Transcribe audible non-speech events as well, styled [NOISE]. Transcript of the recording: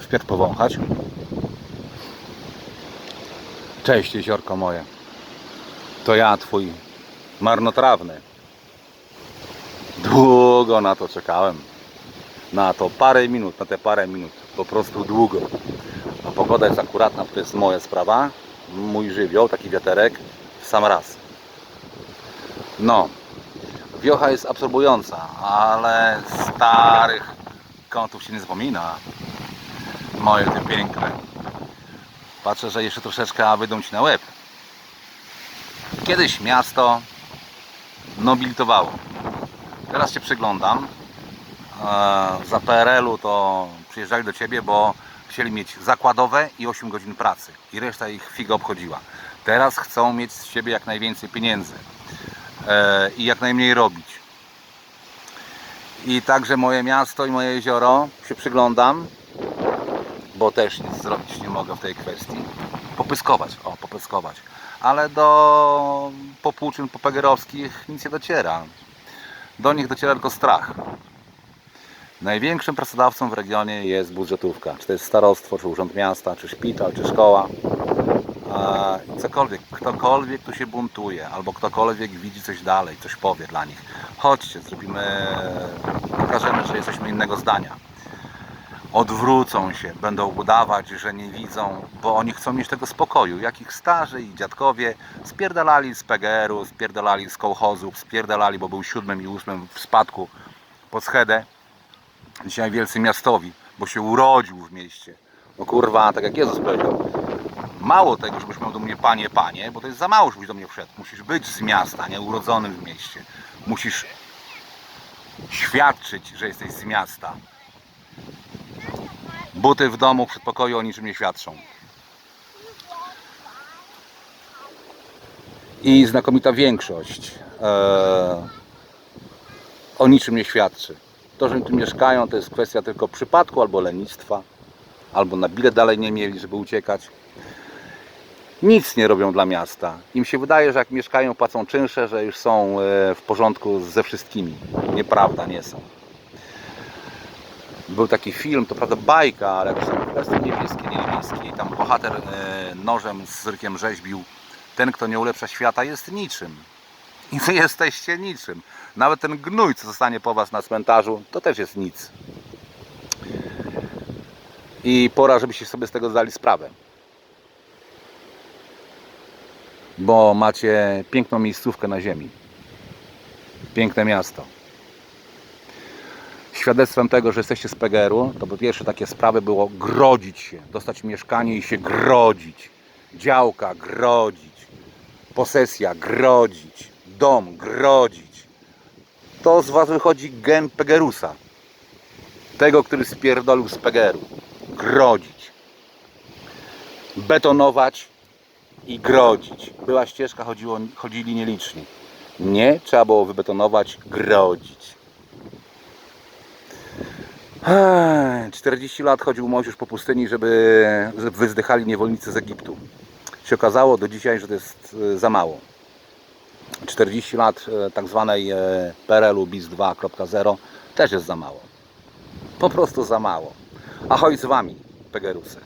Wpierw powąchać. Cześć jeziorko moje. To ja, twój marnotrawny. Długo na to czekałem. Na to parę minut, na te parę minut. Po prostu długo. A pogoda jest akuratna, to jest moja sprawa. Mój żywioł, taki wiaterek, w sam raz. No, wiocha jest absorbująca, ale starych kątów się nie zapomina. Moje ty piękne. Patrzę, że jeszcze troszeczkę, wyjdą ci na łeb. Kiedyś miasto nobilitowało. Teraz się przyglądam. E, Za PRL-u to przyjeżdżali do ciebie, bo chcieli mieć zakładowe i 8 godzin pracy. I reszta ich figa obchodziła. Teraz chcą mieć z ciebie jak najwięcej pieniędzy e, i jak najmniej robić. I także moje miasto i moje jezioro się przyglądam, bo też nic zrobić nie mogę w tej kwestii. Popyskować, o, popyskować. Ale do popłuczyn popegerowskich nic nie dociera. Do nich dociera tylko strach. Największym pracodawcą w regionie jest budżetówka. Czy to jest starostwo, czy urząd miasta, czy szpital, czy szkoła. Cokolwiek, ktokolwiek tu się buntuje, albo ktokolwiek widzi coś dalej, coś powie dla nich. Chodźcie, zrobimy, pokażemy, że jesteśmy innego zdania. Odwrócą się, będą udawać, że nie widzą, bo oni chcą mieć tego spokoju. Jak ich starzy i dziadkowie spierdalali z PGR-u, spierdalali z kołchozów, spierdalali, bo był siódmym i ósmym w spadku pod schedę. Dzisiaj wielcy miastowi, bo się urodził w mieście. No kurwa, tak jak Jezus powiedział, mało tego, żebyś miał do mnie panie, panie, bo to jest za mało, żebyś do mnie wszedł. Musisz być z miasta, nie urodzonym w mieście. Musisz świadczyć, że jesteś z miasta. Buty w domu, w przedpokoju o niczym nie świadczą. I znakomita większość e, o niczym nie świadczy. To, że tu mieszkają, to jest kwestia tylko przypadku albo lenistwa, albo na bilet dalej nie mieli, żeby uciekać nic nie robią dla miasta. Im się wydaje, że jak mieszkają, płacą czynsze, że już są e, w porządku ze wszystkimi. Nieprawda, nie są. Był taki film, to prawda bajka, ale jakieś tam wersje niebieskie, nie niebieskie. I tam bohater e, nożem z rykiem rzeźbił. Ten, kto nie ulepsza świata, jest niczym. [LAUGHS] I wy jesteście niczym. Nawet ten gnój, co zostanie po was na cmentarzu, to też jest nic. I pora, żebyście sobie z tego zdali sprawę. Bo macie piękną miejscówkę na ziemi. Piękne miasto. Świadectwem tego, że jesteście z PGR-u, to po pierwsze takie sprawy było grodzić się, dostać mieszkanie i się grodzić. Działka grodzić, posesja grodzić, dom grodzić. To z was wychodzi gen PGR-usa. Tego, który spierdolił z PGR-u. Grodzić. Betonować i grodzić. Była ścieżka, chodziło, chodzili nieliczni. Nie, trzeba było wybetonować, grodzić. Ech, 40 lat chodził Mojżesz po pustyni, żeby, wyzdychali niewolnicy z Egiptu. Się okazało do dzisiaj, że to jest e, za mało. 40 lat e, tak zwanej e, PRL-u BIS 2.0 też jest za mało. Po prostu za mało. Ahoj z Wami, Pegerusy.